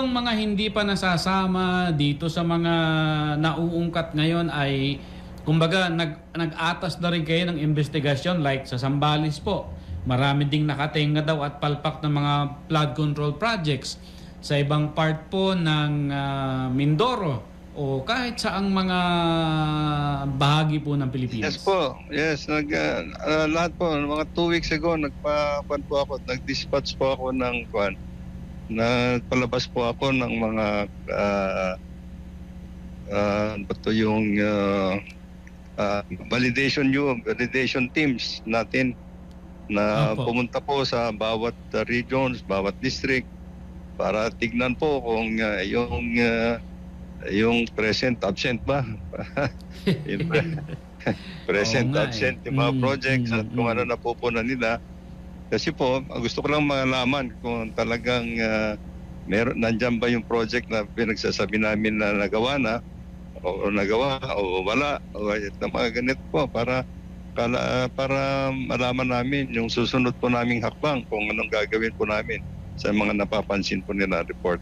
bang mga hindi pa nasasama dito sa mga nauungkat ngayon ay kumbaga nag nag-atas na rin kayo ng investigasyon like sa Sambales po. Marami ding nakatenga daw at palpak ng mga flood control projects sa ibang part po ng ah, Mindoro o kahit saang mga bahagi po ng Pilipinas. Yes po. Yes, nag ah, lahat po mga two weeks ago nagpa po ako, nag-dispatch po ako ng kwan. Nagpalabas po ako ng mga ah ah, ano ba to yung ah, ah, validation yung validation teams natin na Opo. pumunta po sa bawat ah, regions, bawat district para tignan po kung ah, yung ah, yung present absent ba present Oo nga eh. absent yung mga Mm, projects mm, at kung mm. ano napupunan nila kasi po gusto ko lang malaman kung talagang ah, meron nandiyan ba yung project na pinagsasabi namin na nagawa na o, o nagawa o wala o na mga ganito po para kala, para malaman namin yung susunod po naming hakbang kung anong gagawin po namin sa mga napapansin po nila report.